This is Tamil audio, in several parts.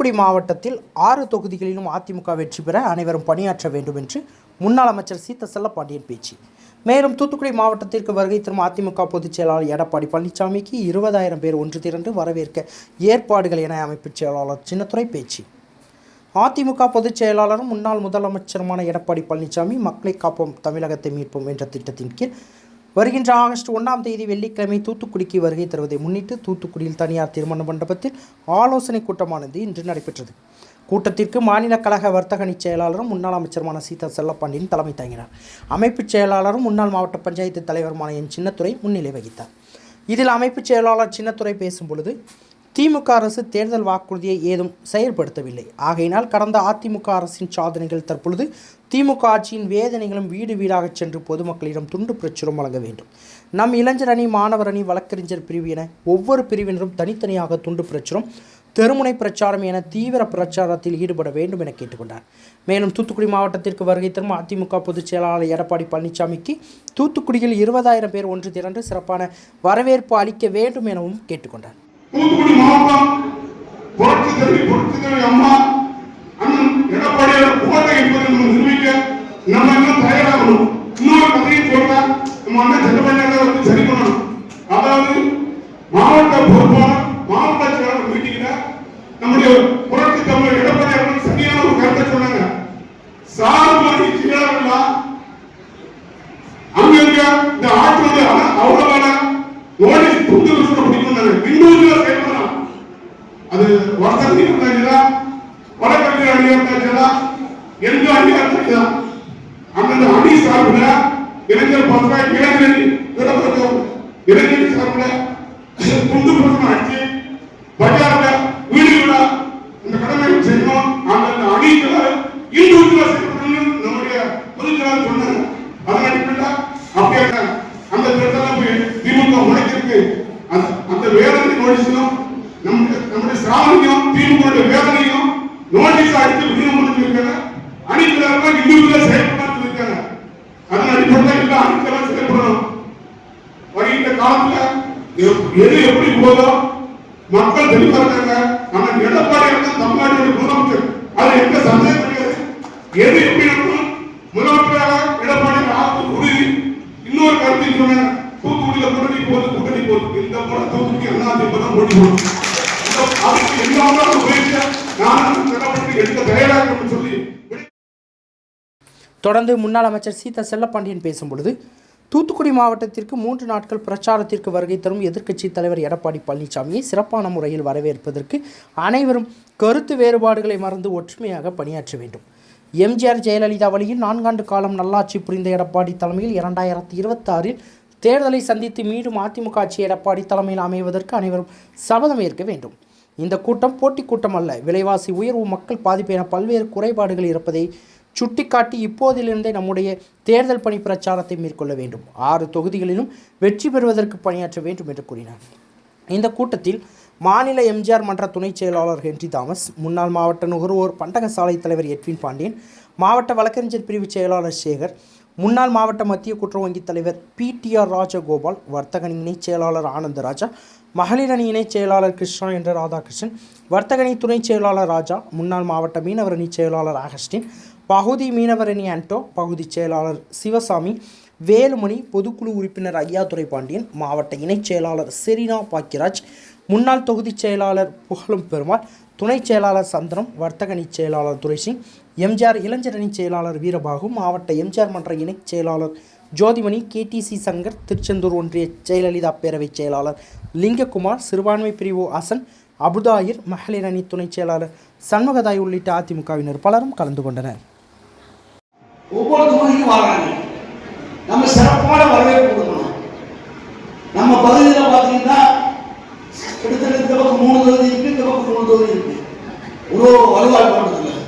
தூத்துக்குடி மாவட்டத்தில் ஆறு தொகுதிகளிலும் அதிமுக வெற்றி பெற அனைவரும் பணியாற்ற வேண்டும் என்று முன்னாள் அமைச்சர் சீத்த செல்லப்பாண்டியன் பேச்சு. மேலும் தூத்துக்குடி மாவட்டத்திற்கு வருகை தரும் அதிமுக பொதுச் செயலாளர் எடப்பாடி பழனிசாமிக்கு இருபதாயிரம் பேர் ஒன்று திரண்டு வரவேற்க ஏற்பாடுகள் என அமைப்புச் செயலாளர் சின்னத்துறை பேச்சு. அதிமுக பொதுச் செயலாளரும் முன்னாள் முதலமைச்சருமான எடப்பாடி பழனிசாமி மக்களை காப்போம் தமிழகத்தை மீட்போம் என்ற திட்டத்தின் கீழ் வருகின்ற ஆகஸ்ட் ஒன்றாம் தேதி வெள்ளிக்கிழமை தூத்துக்குடிக்கு வருகை தருவதை முன்னிட்டு தூத்துக்குடியில் தனியார் திருமண மண்டபத்தில் ஆலோசனை கூட்டமானது இன்று நடைபெற்றது. கூட்டத்திற்கு மாநில கழக வர்த்தகணி செயலாளரும் முன்னாள் அமைச்சருமான சீதா செல்லப்பாண்டியன் தலைமை தாங்கினார். அமைப்புச் செயலாளரும் முன்னாள் மாவட்ட பஞ்சாயத்து தலைவருமான என் சின்னத்துறை முன்னிலை வகித்தார். இதில் அமைப்புச் செயலாளர் சின்னத்துறை பேசும் பொழுது திமுக அரசு தேர்தல் வாக்குறுதியை ஏதும் செயல்படுத்தவில்லை. ஆகையினால் கடந்த அதிமுக அரசின் சாதனைகள் தற்பொழுது திமுக ஆட்சியின் வேதனைகளும் வீடு வீடாக சென்று பொதுமக்களிடம் துண்டு பிரச்சுரம் வழங்க வேண்டும். நம் இளைஞர் அணி மாணவர் அணி வழக்கறிஞர் பிரிவு என ஒவ்வொரு பிரிவினரும் தனித்தனியாக துண்டு பிரச்சுரம் தெருமுனை பிரச்சாரம் என தீவிர பிரச்சாரத்தில் ஈடுபட வேண்டும் என கேட்டுக்கொண்டார். மேலும் தூத்துக்குடி மாவட்டத்திற்கு வருகை தரும் அதிமுக பொதுச் செயலாளர் எடப்பாடி பழனிசாமிக்கு தூத்துக்குடியில் இருபதாயிரம் பேர் ஒன்று திரண்டு சிறப்பான வரவேற்பு அளிக்க வேண்டும் எனவும் கேட்டுக்கொண்டார் தூத்துக்குடி மாவட்டம் புரட்சி தலைவி புரட்சி தலைவி அம்மா அண்ணன் எடப்பாடியார் கோட்டை என்பதை நம்ம நிரூபிக்க நம்ம இன்னும் தயாராகணும். இன்னொரு கதையை போட்டா நம்ம அண்ணன் சட்டமன்ற வந்து சரி பண்ணணும். அதாவது மாவட்ட பொறுப்பாளர் மாவட்ட செயலாளர் மீட்டிங்ல நம்முடைய புரட்சி தமிழர் எடப்பாடியார் வந்து சரியான ஒரு கருத்தை சொன்னாங்க. சார்பணி செயலாளர்களா இருக்க இந்த ஆற்றோட அவ்வளவான ஓடி துண்டு வருஷம் இன்னொரு செயல்படலாம். அது வர்த்தக இருந்தாங்களா வடக்கல்வி எந்த அணியா இருந்தாங்களா அந்தந்த அணி சார்பில் இளைஞர் பசங்க இளைஞர் இளவரசர் இளைஞர் சார்பில் குண்டு பிரச்சனை அடிச்சு பஜார்ல வீடுகளா இந்த கடமை செய்யணும் அந்த அணிகளை இண்டிவிஜுவலா செயல்படணும் நம்முடைய பொதுச்செயலாளர் சொன்னாங்க அதன் அடிப்படையில் அப்படியே அந்த திட்டத்தெல்லாம் திமுக உழைக்கிறதுக்கு அந்த அந்த வேதனை இந்த காலத்துல எது எப்படி போதோ மக்கள் தெளிவா இருக்காங்க ஆனா எடப்பாடி தான் தமிழ்நாட்டுடைய முதலமைச்சர். அது எந்த சந்தேகம் கிடையாது. எது எப்படி நடக்கும்? முதலமைச்சராக எடப்பாடி ஆப்பு உறுதி. இன்னொரு கருத்து சொன்னாங்க தூத்துக்குடியில கூட்டணி போது கூட்டணி போது இந்த முறை தூத்துக்குடி அண்ணா திமுக தான் போட்டி போடும் அதுக்கு எல்லாமே முயற்சியா நானும் நடவடிக்கை எடுக்க தயாராக சொல்லி தொடர்ந்து முன்னாள் அமைச்சர் சீதா செல்லப்பாண்டியன் பேசும்பொழுது தூத்துக்குடி மாவட்டத்திற்கு மூன்று நாட்கள் பிரச்சாரத்திற்கு வருகை தரும் எதிர்க்கட்சி தலைவர் எடப்பாடி பழனிசாமியை சிறப்பான முறையில் வரவேற்பதற்கு அனைவரும் கருத்து வேறுபாடுகளை மறந்து ஒற்றுமையாக பணியாற்ற வேண்டும். எம்ஜிஆர் ஜெயலலிதா வழியில் நான்காண்டு காலம் நல்லாட்சி புரிந்த எடப்பாடி தலைமையில் இரண்டாயிரத்தி இருபத்தாறில் தேர்தலை சந்தித்து மீண்டும் அதிமுக ஆட்சி எடப்பாடி தலைமையில் அமைவதற்கு அனைவரும் சபதம் ஏற்க வேண்டும். இந்த கூட்டம் போட்டி கூட்டம் அல்ல விலைவாசி உயர்வு மக்கள் பாதிப்பு என பல்வேறு குறைபாடுகள் இருப்பதை சுட்டிக்காட்டி இப்போதிலிருந்தே நம்முடைய தேர்தல் பணி பிரச்சாரத்தை மேற்கொள்ள வேண்டும். ஆறு தொகுதிகளிலும் வெற்றி பெறுவதற்கு பணியாற்ற வேண்டும் என்று கூறினார். இந்த கூட்டத்தில் மாநில எம்ஜிஆர் மன்ற துணைச் செயலாளர் ஹென்றி தாமஸ் முன்னாள் மாவட்ட நுகர்வோர் பண்டகசாலை தலைவர் எட்வின் பாண்டியன் மாவட்ட வழக்கறிஞர் பிரிவு செயலாளர் சேகர் முன்னாள் மாவட்ட மத்திய குற்ற வங்கி தலைவர் பிடிஆர் ராஜகோபால் வர்த்தக இணைச் செயலாளர் ஆனந்தராஜா மகளிர் அணி இணைச் செயலாளர் கிருஷ்ணா என்ற ராதாகிருஷ்ணன் வர்த்தகணி துணைச் செயலாளர் ராஜா முன்னாள் மாவட்ட மீனவர் அணி செயலாளர் அகஸ்டின் பகுதி மீனவரணி ஆண்டோ பகுதி செயலாளர் சிவசாமி வேலுமணி பொதுக்குழு உறுப்பினர் ஐயா பாண்டியன் மாவட்ட இணைச் செயலாளர் செரினா பாக்கியராஜ் முன்னாள் தொகுதிச் செயலாளர் புகழும் பெருமாள் துணைச் செயலாளர் சந்திரம் வர்த்தகணிச் செயலாளர் துரைசிங் எம்ஜிஆர் இளைஞர் செயலாளர் வீரபாகு மாவட்ட எம்ஜிஆர் மன்ற இணைச் செயலாளர் ஜோதிமணி கேடிசி சங்கர் திருச்செந்தூர் ஒன்றிய ஜெயலலிதா பேரவைச் செயலாளர் லிங்ககுமார் சிறுபான்மை பிரிவு அசன் அபுதாயிர் மகளிர் அணி துணைச் செயலாளர் சண்முகதாய் உள்ளிட்ட அதிமுகவினர் பலரும் கலந்து கொண்டனர். ஒவ்வொரு தொகுதிக்கும் வராங்க. நம்ம சிறப்பான வரவேற்பு கொடுக்கணும். நம்ம பகுதியில் பார்த்தீங்கன்னா கிட்டத்தட்ட இந்த பக்கம் மூணு தொகுதி இருக்கு இந்த பக்கம் மூணு தொகுதி இருக்கு. ஒரு வருவாய் மாவட்டத்தில்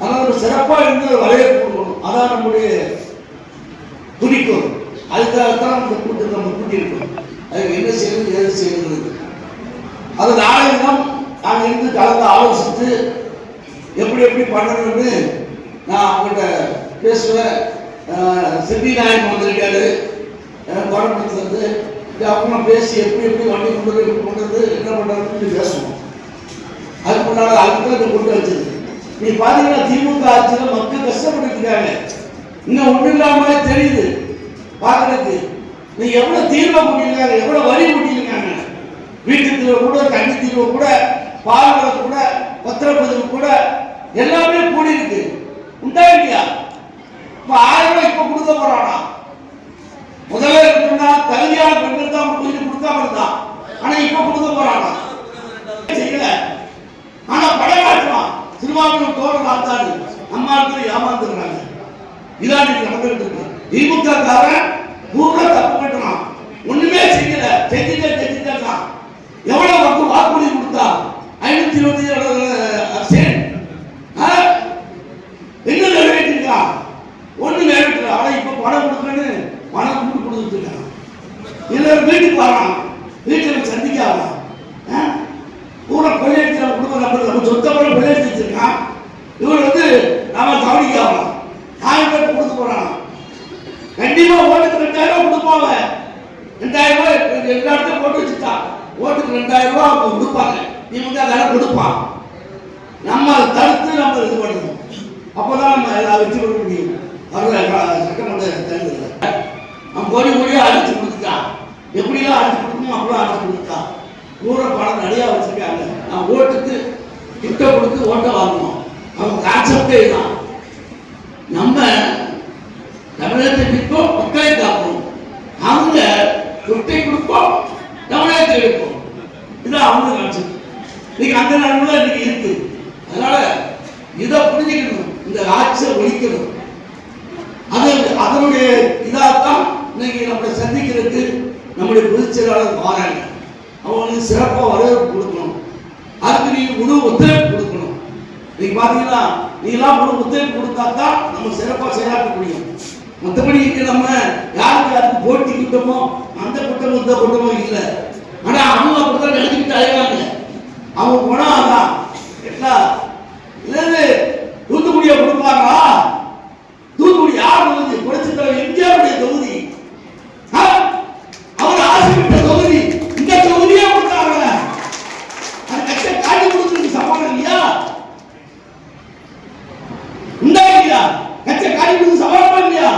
அதனால் நம்ம சிறப்பாக இருந்து வரவேற்பு கொடுக்கணும். அதான் நம்முடைய துணிக்கும் அதுக்காகத்தான் நம்ம கூட்டத்தை நம்ம கூட்டியிருக்கோம். அதுக்கு என்ன செய்யணும் ஏது செய்யணும் அது நாளை தினம் நாங்கள் இருந்து கலந்து ஆலோசித்து எப்படி எப்படி பண்ணணும்னு நான் அவங்ககிட்ட பேசுவேன் அஹ் நாயன் வந்திருக்காரு. அஹ் கோயம்புத்தூர்லேருந்து இது அப்புறம் பேசி எப்படி எப்படி வண்டி கொண்டு போய் கொண்டு வந்து என்ன பண்ணுறதுன்னு பேசுவோம். அதுக்குள்ளான அதுக்குள்ள கொண்டு வச்சது நீ பாத்தீங்கன்னா திமுக ஆட்சியில மக்கள் கஷ்டப்பட்டு இன்னும் ஒண்ணு இல்லாமலே தெரியுது. பாக்குறதுக்கு. நீ எவ்வளோ தீர்வை கூட்டியிருக்காங்க எவ்வளோ வரி கூட்டியிருக்காங்க. வீட்டு தீர்வு கூட தண்ணி தீர்வை கூட பால் விலை கூட பத்திரப்பதிவு கூட எல்லாமே கூடி இருக்கு உண்டா இல்லையா? ஆயிரம் ரூபாய் இப்ப கொடுக்க போறானா? முதல்ல இருக்குன்னா தகுதியான பெண்கள் தான் கொஞ்சம் கொடுக்காம இருந்தான் ஆனா இப்ப கொடுக்க போறானா? செய்யல. ஆனா படம் காட்டுவான் திருவாரூர் தோழர் ஆத்தாடு அம்மா இடத்துல ஏமாந்துக்கிறாங்க இதான் இன்னைக்கு நடந்துட்டு இருக்கு. திமுக காரன் திமுக கொடுப்பான் நம்ம தடுத்து நம்ம இது பண்ணணும். அப்போதான் நம்ம எல்லாம் வெற்றி கொடுக்க முடியும். வர்ற சட்டமன்ற தேர்தலில் நம்ம கோடி கோடியாக அடிச்சு கொடுத்துட்டான் எப்படியெல்லாம் அடிச்சு கொடுக்கணுமோ அப்படிலாம் அடிச்சு கொடுத்துட்டான் ஊரை பணம் நிறையா வச்சிருக்காங்க. நான் ஓட்டுக்கு கிட்ட கொடுத்து ஓட்டை வாங்கணும். அவங்க கான்செப்டே தான் நம்ம தமிழகத்தை விற்போம் மக்களை காப்போம் அவங்க சொத்தை கொடுப்போம் தமிழகத்தை எடுப்போம் இது அவங்க கான்செப்ட் இன்னைக்கு அந்த நன்மை இன்னைக்கு இருக்கு. அதனால இதை புரிஞ்சுக்கணும். இந்த ஆட்சியை ஒழிக்கணும். அது அதனுடைய இதாகத்தான் இன்னைக்கு நம்மளை சந்திக்கிறதுக்கு நம்முடைய பொதுச் செயலாளர் மாறாங்க அவங்களுக்கு சிறப்பாக வரவேற்பு கொடுக்கணும். அதுக்கு நீங்க முழு ஒத்துழைப்பு கொடுக்கணும். நீங்க பாத்தீங்கன்னா எல்லாம் முழு ஒத்துழைப்பு கொடுத்தா தான் நம்ம சிறப்பாக செயலாற்ற முடியும். மற்றபடி இங்கே நம்ம யாருக்கு யாருக்கு போட்டி கூட்டமோ அந்த கூட்டமோ இந்த கூட்டமோ இல்லை. ஆனால் அவங்க அப்படிதான் நினைச்சுக்கிட்டு அழைவாங்க அவங்க குணம் அதான் என்ன இல்லது தூத்துக்குடியை கொடுப்பாங்களா தூத்துக்குடி யார் தொகுதி புரட்சி தலைவர் எம்ஜிஆருடைய தொகுதி ஆ? அவர் ஆசைப்பட்ட தொகுதி இந்த தொகுதியே கொடுத்தாங்க அது கட்ச காட்டி கொடுத்துருக்கு சமாளம் இல்லையா உண்டா இல்லையா கட்ச காட்டி கொடுத்து சமாளமா இல்லையா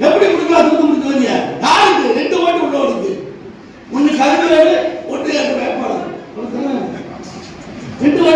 எப்படி கொடுக்கலாம் தூத்துக்குடி தொகுதியை யாருக்கு ரெண்டு ஓட்டு உள்ளவருக்கு ஒன்னு கருவேலு ஒன்று அந்த வேட்பாளர் ரெண்டு ஓட்டு தான்